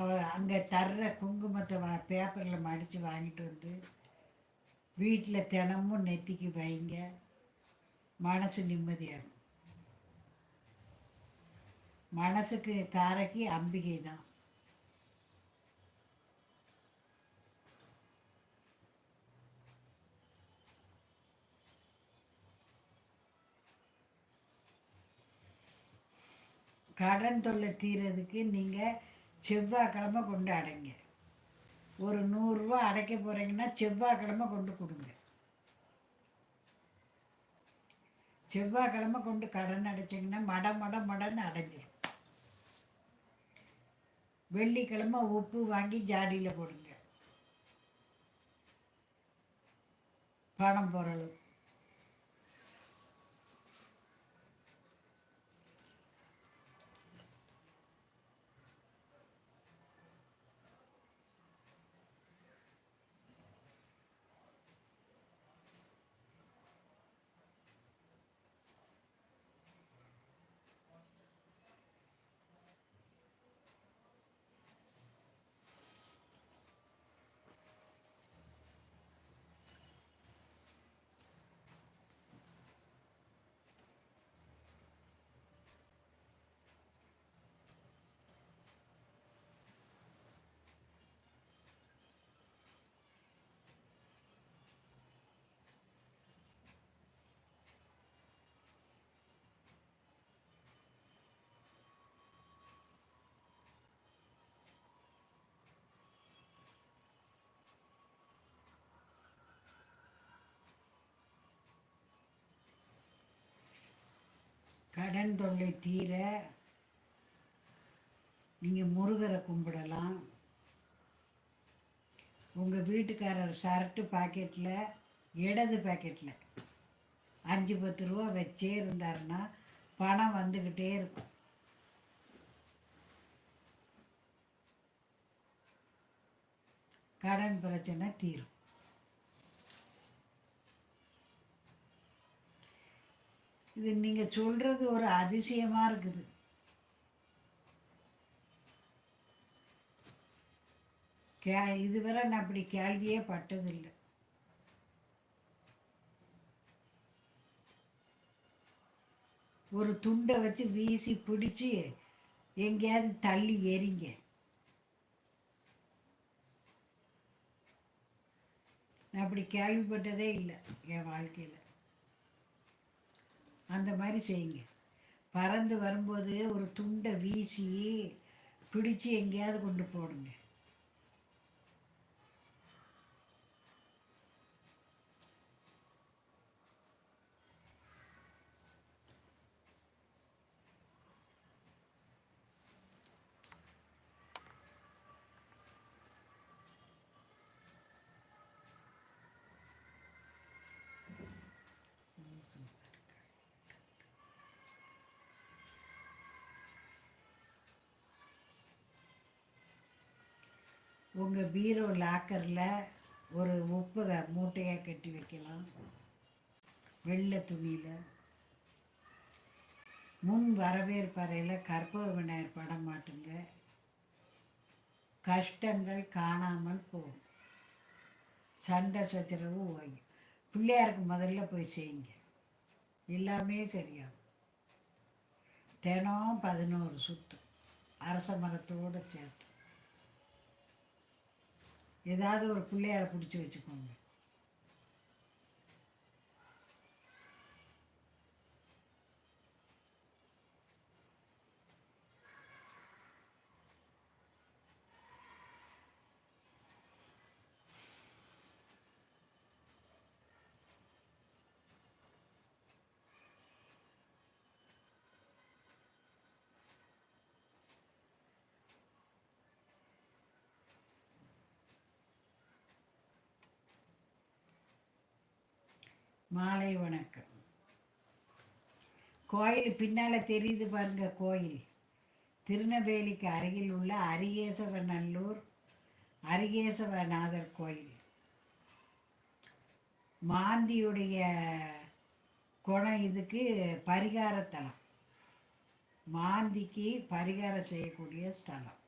அவ அங்கே தர்ற குங்குமத்தை வா பேப்பரில் மடித்து வாங்கிட்டு வந்து வீட்டில் தினமும் நெத்திக்கு வைங்க. மனசு நிம்மதியாகும் மனசுக்கு காரைக்கு அம்பிகை தான். கடன் தொல்லை தீரதுக்கு நீங்கள் செவ்வாய்க்கிழமை கொண்டு அடைங்க. ஒரு நூறுரூவா அடைக்க போகிறீங்கன்னா செவ்வாய்க்கிழமை கொண்டு கொடுங்க. செவ்வாய்க்கிழமை கொண்டு கடன் அடைச்சிங்கன்னா மட மட மடன்னு அடைஞ்சிடும் வெள்ளிக்கிழமை உப்பு வாங்கி ஜாடியில் போடுங்க. பணம் பொருளும் கடன் தொல்லை தீர நீங்கள் முருகரை கும்பிடலாம். உங்கள் வீட்டுக்காரர் ஷர்ட்டு பாக்கெட்டில் இடது பாக்கெட்டில் அஞ்சு பத்து ரூபா வச்சே இருந்தாருன்னா பணம் வந்துக்கிட்டே இருக்கும். கடன் பிரச்சனை தீரும். இது நீங்கள் சொல்கிறது ஒரு அதிசயமாக இருக்குது. கே இதுவரை நான் அப்படி கேள்வியே பட்டதில்லை. ஒரு துண்டை வச்சு வீசி பிடிச்சி எங்கேயாவது தள்ளி எறிங்க. நான் அப்படி கேள்விப்பட்டதே இல்லை என் வாழ்க்கையில். அந்த மாதிரி செய்யுங்க. பறந்து வரும்போது ஒரு துண்டை வீசி பிடிச்சி எங்கேயாவது கொண்டு போடுங்க. உங்கள் பீரோ லாக்கரில் ஒரு உப்பு மூட்டையாக கட்டி வைக்கலாம். வெள்ளை துணியில். முன் வரவேற்பறையில் கற்பக விநாயகர் படம் மாட்டுங்க. கஷ்டங்கள் காணாமல் போகும். சண்டை சச்சரவு ஓயும். பிள்ளையாருக்கு முதல்ல போய் செய்யுங்க. எல்லாமே சரியாகும். தினம் பதினோரு சுத்து. அரச மரத்தோடு சேர்த்து. ஏதாவது ஒரு பிள்ளையார பிடிச்சி வச்சுக்கோங்க. மாலை வணக்கம். கோயில் பின்னால் தெரியுது பாருங்க கோயில். திருநெல்வேலிக்கு அருகில் உள்ள அரிகேசவநல்லூர் அரிகேசவநாதர் கோயில். மாந்தியுடைய குணம் இதுக்கு பரிகாரத்தலம். மாந்திக்கு பரிகாரம் செய்யக்கூடிய ஸ்தலம்.